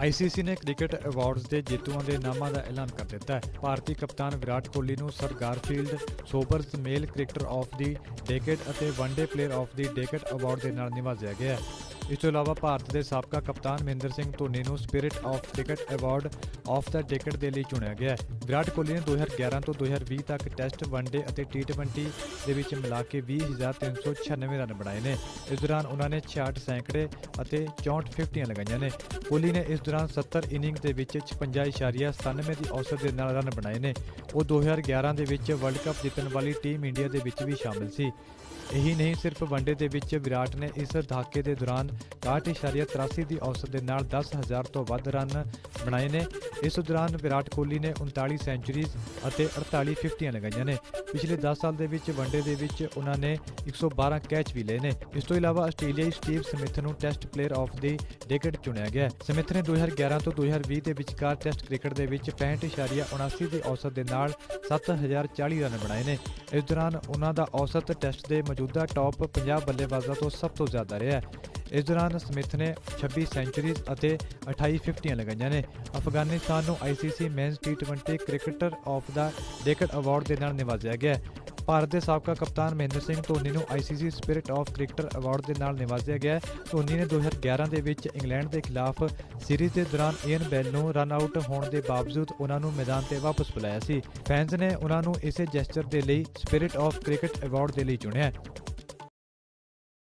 ICC ਨੇ cricket awards ਦੇ ਜੇਤੂਆਂ ਦੇ ਨਾਮਾਂ ਦਾ ਐਲਾਨ ਕਰ ਦਿੱਤਾ ਹੈ। ਭਾਰਤੀ ਕਪਤਾਨ ਵਿਰਾਟ ਕੋਹਲੀ ਨੂੰ sir Garfield Sobers male cricketer of the decade ਅਤੇ one day player of the decade award ਦੇ ਨਾਲ ਨਿਵਾਜਿਆ ਗਿਆ ਹੈ। ਇਸ ਤੋਂ ਇਲਾਵਾ ਭਾਰਤ ਦੇ ਸਾਬਕਾ ਕਪਤਾਨ ਮਹਿੰਦਰ ਸਿੰਘ ਧੋਨੀ ਨੂੰ spirit of cricket award of the decade ਦੇ ਲਈ ਚੁਣਿਆ ਗਿਆ ਹੈ। ਵਿਰਾਟ ਕੋਹਲੀ ਨੇ 2011 ਤੋਂ 2020 ਤੱਕ ਟੈਸਟ ਵਨਡੇ ਅਤੇ ਟੀ20 ਦੇ ਵਿੱਚ ਮਿਲਾ ਕੇ 20396 ਰਨ ਬਣਾਏ ਨੇ। ਇਸ ਦੌਰਾਨ ਉਹਨਾਂ ਨੇ 66 ਸੈਂਕੜੇ ਅਤੇ 64 ਫਿਫਟੀਆਂ ਲਗਾਈਆਂ ਨੇ। ਕੋਹਲੀ ਨੇ ਇਸ ਦੌਰਾਨ 70 ਇਨਿੰਗ ਦੇ ਵਿੱਚ 56.97 ਦੀ ਔਸਤ ਦੇ ਨਾਲ ਰਨ ਬਣਾਏ ਨੇ। ਉਹ 2011 ਦੇ ਵਿੱਚ ਵਰਲਡ ਕੱਪ ਜਿੱਤਣ ਵਾਲੀ ਟੀਮ ਇੰਡੀਆ ਦੇ ਵਿੱਚ ਵੀ ਸ਼ਾਮਿਲ ਸੀ। ਇਹੀ ਨਹੀਂ, ਸਿਰਫ ਵਨਡੇ ਦੇ ਵਿੱਚ ਵਿਰਾਟ ਨੇ ਇਸ ਦਹਾਕੇ ਦੇ ਦੌਰਾਨ 61.83 ਦੀ ਔਸਤ ਦੇ ਨਾਲ 10000 ਤੋਂ ਵੱਧ ਰਨ ਬਣਾਏ ਨੇ। ਇਸ ਦੌਰਾਨ ਵਿਰਾਟ ਕੋਹਲੀ ਨੇ 39 ਸੈਂਚੁਰੀਜ਼ ਅਤੇ 48 ਫਿਫਟੀਆਂ ਲਗਾਈਆਂ ਨੇ। ਪਿਛਲੇ 10 ਸਾਲ ਦੇ ਵਿੱਚ ਵਨਡੇ ਦੇ ਵਿੱਚ ਉਹਨਾਂ ਨੇ 112 ਕੈਚ ਵੀ ਲਏ ਨੇ। ਇਸ ਤੋਂ ਇਲਾਵਾ ਆਸਟ੍ਰੇਲੀਆਈ ਸਟੀਵ ਸਮਿਥ ਨੂੰ test player of the decade ਚੁਣਿਆ ਗਿਆ ਸਮਿਥ ਨੇ 2011 ਤੋਂ 2020 ਦੇ ਵਿਚਕਾਰ ਟੈਸਟ ਕ੍ਰਿਕਟ ਦੇ ਵਿੱਚ 65.79 ਦੀ ਔਸਤ ਦੇ ਨਾਲ 7040 ਰਨ ਬਣਾਏ ਨੇ। ਇਸ ਦੌਰਾਨ ਉਹਨਾਂ ਦਾ ਔਸਤ ਟੈਸਟ ਦੇ ਮੌਜੂਦਾ ਟੌਪ 50 ਬੱਲੇਬਾਜ਼ਾਂ ਤੋਂ ਸਭ ਤੋਂ ਜ਼ਿਆਦਾ ਰਿਹਾ ਹੈ। ਇਸ ਦੌਰਾਨ ਸਮਿਥ ਨੇ 26 ਸੈਂਚਰੀਜ਼ ਅਤੇ 28 ਫਿਫਟੀਆਂ ਲਗਾਈਆਂ ਨੇ। ਅਫਗਾਨਿਸਤਾਨ ਨੂੰ ICC men's T20 cricketer of the decade award ਦੇ ਨਾਲ ਨਿਵਾਜਿਆ ਗਿਆ ਹੈ। ਭਾਰਤ ਦੇ ਸਾਬਕਾ ਕਪਤਾਨ ਮਹਿੰਦਰ ਸਿੰਘ ਧੋਨੀ ਨੂੰ ICC spirit of cricketer award ਦੇ ਨਾਲ ਨਿਵਾਜਿਆ ਗਿਆ ਹੈ। ਧੋਨੀ ਨੇ 2011 ਦੇ ਵਿੱਚ ਇੰਗਲੈਂਡ ਦੇ ਖਿਲਾਫ ਸੀਰੀਜ਼ ਦੇ ਦੌਰਾਨ ਈਅਨ ਬੈਲ ਨੂੰ ਰਨ ਆਊਟ ਹੋਣ ਦੇ ਬਾਵਜੂਦ ਉਹਨਾਂ ਨੂੰ ਮੈਦਾਨ ਤੇ ਵਾਪਸ ਬੁਲਾਇਆ ਸੀ। ਫੈਨਸ ਨੇ ਉਹਨਾਂ ਨੂੰ ਇਸੇ ਜੈਸਚਰ ਦੇ ਲਈ ਸਪਿਰਿਟ ਆਫ ਕ੍ਰਿਕਟ ਅਵਾਰਡ ਦੇ ਲਈ ਚੁਣਿਆ